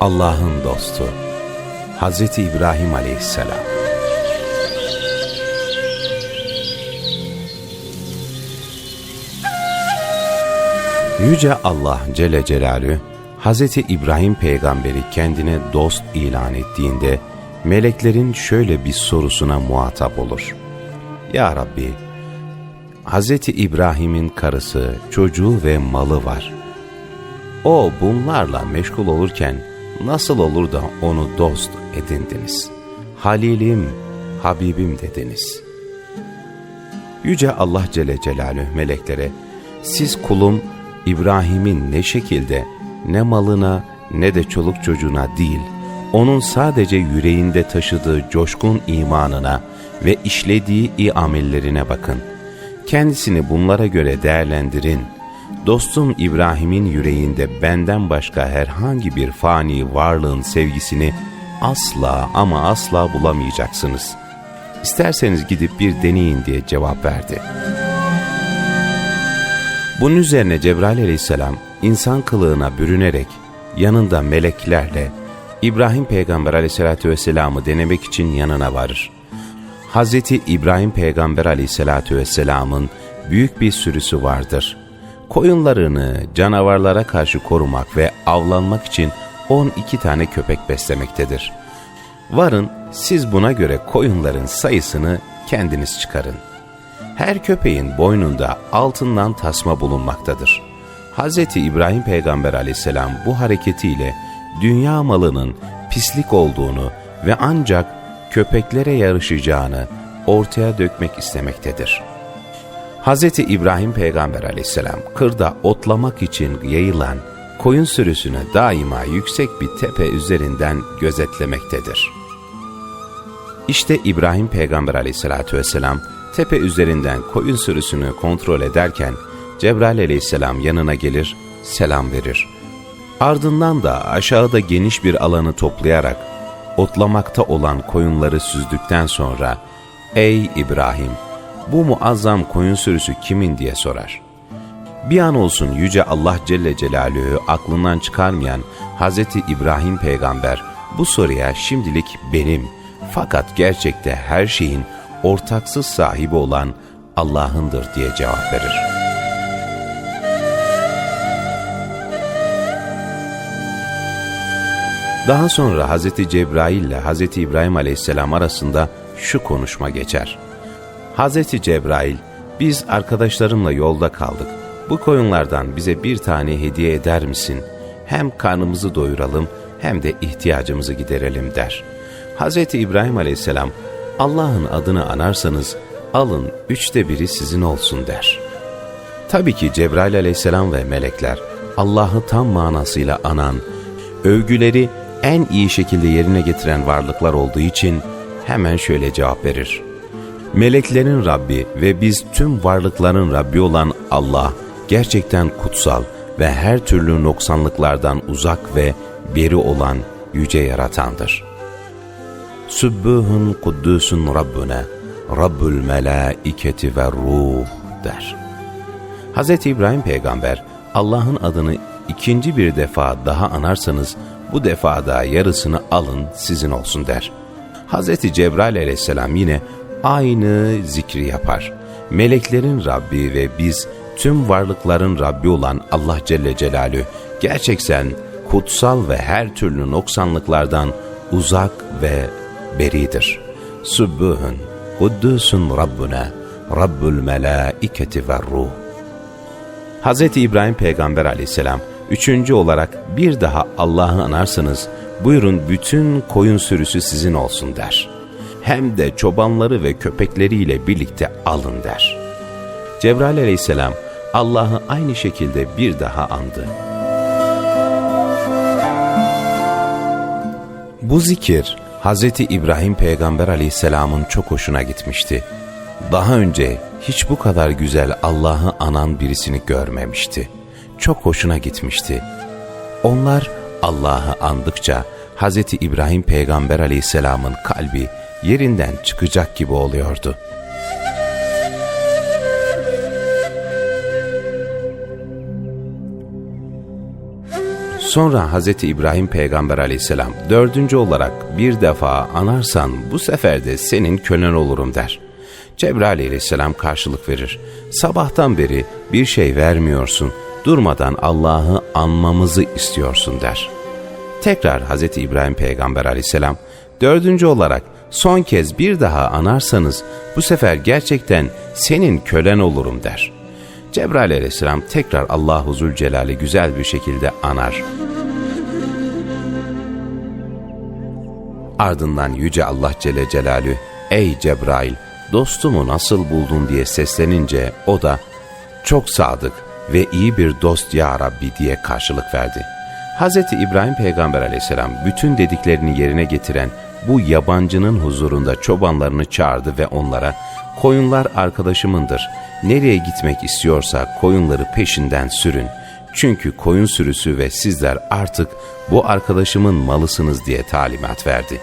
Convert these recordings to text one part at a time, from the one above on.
Allah'ın dostu Hz. İbrahim aleyhisselam Yüce Allah Celle Celalü Hz. İbrahim peygamberi kendine dost ilan ettiğinde meleklerin şöyle bir sorusuna muhatap olur. Ya Rabbi, Hz. İbrahim'in karısı, çocuğu ve malı var. O bunlarla meşgul olurken nasıl olur da onu dost edindiniz? Halilim, Habibim dediniz. Yüce Allah Celle Celaluhu meleklere, siz kulum İbrahim'in ne şekilde ne malına ne de çoluk çocuğuna değil, onun sadece yüreğinde taşıdığı coşkun imanına ve işlediği iyi amellerine bakın. Kendisini bunlara göre değerlendirin. Dostum İbrahim'in yüreğinde benden başka herhangi bir fani varlığın sevgisini asla ama asla bulamayacaksınız. İsterseniz gidip bir deneyin diye cevap verdi. Bunun üzerine Cebrail aleyhisselam insan kılığına bürünerek yanında meleklerle İbrahim peygamber aleyhissalatü vesselam'ı denemek için yanına varır. Hazreti İbrahim peygamber aleyhissalatü vesselam'ın büyük bir sürüsü vardır. Koyunlarını canavarlara karşı korumak ve avlanmak için 12 tane köpek beslemektedir. Varın siz buna göre koyunların sayısını kendiniz çıkarın. Her köpeğin boynunda altından tasma bulunmaktadır. Hz. İbrahim peygamber aleyhisselam bu hareketiyle dünya malının pislik olduğunu ve ancak köpeklere yarışacağını ortaya dökmek istemektedir. Hz. İbrahim peygamber aleyhisselam kırda otlamak için yayılan koyun sürüsünü daima yüksek bir tepe üzerinden gözetlemektedir. İşte İbrahim peygamber aleyhissalatü vesselam tepe üzerinden koyun sürüsünü kontrol ederken Cebrail aleyhisselam yanına gelir, selam verir. Ardından da aşağıda geniş bir alanı toplayarak otlamakta olan koyunları süzdükten sonra ''Ey İbrahim, bu muazzam koyun sürüsü kimin?'' diye sorar. Bir an olsun Yüce Allah Celle Celaluhu aklından çıkarmayan Hz. İbrahim peygamber bu soruya şimdilik benim fakat gerçekte her şeyin ortaksız sahibi olan Allah'ındır diye cevap verir. Daha sonra Hz. Cebrail ile Hz. İbrahim aleyhisselam arasında şu konuşma geçer. Hz. Cebrail, biz arkadaşlarımla yolda kaldık. Bu koyunlardan bize bir tane hediye eder misin? Hem karnımızı doyuralım hem de ihtiyacımızı giderelim der. Hz. İbrahim aleyhisselam, Allah'ın adını anarsanız alın üçte biri sizin olsun der. Tabii ki Cebrail aleyhisselam ve melekler Allah'ı tam manasıyla anan, övgüleri en iyi şekilde yerine getiren varlıklar olduğu için hemen şöyle cevap verir. Meleklerin Rabbi ve biz tüm varlıkların Rabbi olan Allah gerçekten kutsal ve her türlü noksanlıklardan uzak ve beri olan yüce yaratandır. Sübbühün kuddüsün Rabbüne, Rabbül melaiketi ve ruh der. Hz. İbrahim peygamber Allah'ın adını ikinci bir defa daha anarsanız bu defada yarısını alın sizin olsun der. Hz. Cebrail aleyhisselam yine aynı zikri yapar. Meleklerin Rabbi ve biz tüm varlıkların Rabbi olan Allah Celle Celalü gerçekten kutsal ve her türlü noksanlıklardan uzak ve beridir. Sübbühün, Kuddüsün Rabbuna, Rabbül melaiketi ve ruh. Hz. İbrahim Peygamber aleyhisselam Üçüncü olarak bir daha Allah'ı anarsanız buyurun bütün koyun sürüsü sizin olsun der. Hem de çobanları ve köpekleriyle birlikte alın der. Cebrail aleyhisselam Allah'ı aynı şekilde bir daha andı. Bu zikir Hz. İbrahim peygamber aleyhisselamın çok hoşuna gitmişti. Daha önce hiç bu kadar güzel Allah'ı anan birisini görmemişti çok hoşuna gitmişti. Onlar Allah'ı andıkça Hz. İbrahim peygamber aleyhisselamın kalbi yerinden çıkacak gibi oluyordu. Sonra Hz. İbrahim Peygamber aleyhisselam dördüncü olarak bir defa anarsan bu sefer de senin kölen olurum der. Cebrail aleyhisselam karşılık verir. Sabahtan beri bir şey vermiyorsun, durmadan Allah'ı anmamızı istiyorsun der. Tekrar Hz. İbrahim Peygamber aleyhisselam dördüncü olarak son kez bir daha anarsanız bu sefer gerçekten senin kölen olurum der. Cebrail aleyhisselam tekrar Allahu Zülcelal'i güzel bir şekilde anar. Ardından Yüce Allah Celle Celalü, ''Ey Cebrail, dostumu nasıl buldun?'' diye seslenince o da ''Çok sadık ve iyi bir dost ya Rabbi'' diye karşılık verdi. Hz. İbrahim Peygamber aleyhisselam bütün dediklerini yerine getiren bu yabancının huzurunda çobanlarını çağırdı ve onlara ''Koyunlar arkadaşımındır. Nereye gitmek istiyorsa koyunları peşinden sürün. Çünkü koyun sürüsü ve sizler artık bu arkadaşımın malısınız.'' diye talimat verdi.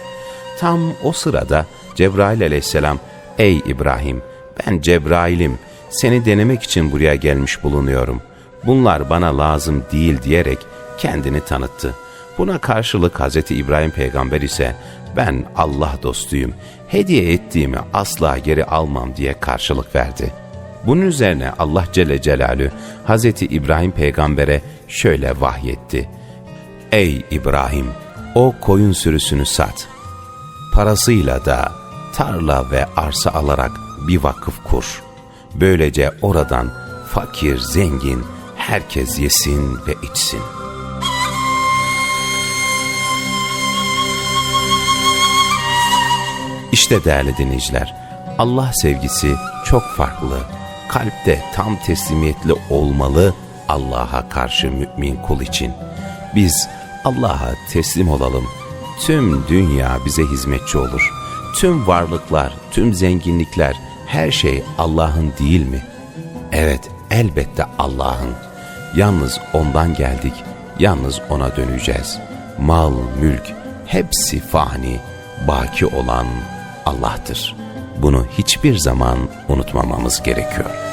Tam o sırada Cebrail aleyhisselam ''Ey İbrahim ben Cebrail'im seni denemek için buraya gelmiş bulunuyorum. Bunlar bana lazım değil.'' diyerek kendini tanıttı. Buna karşılık Hz. İbrahim peygamber ise ben Allah dostuyum, hediye ettiğimi asla geri almam diye karşılık verdi. Bunun üzerine Allah Celle Celalü Hz. İbrahim peygambere şöyle vahyetti. Ey İbrahim! O koyun sürüsünü sat. Parasıyla da tarla ve arsa alarak bir vakıf kur. Böylece oradan fakir, zengin, herkes yesin ve içsin. İşte değerli dinleyiciler, Allah sevgisi çok farklı. Kalpte tam teslimiyetli olmalı Allah'a karşı mümin kul için. Biz Allah'a teslim olalım. Tüm dünya bize hizmetçi olur. Tüm varlıklar, tüm zenginlikler, her şey Allah'ın değil mi? Evet, elbette Allah'ın. Yalnız ondan geldik, yalnız ona döneceğiz. Mal, mülk, hepsi fani, baki olan Allah'tır. Bunu hiçbir zaman unutmamamız gerekiyor.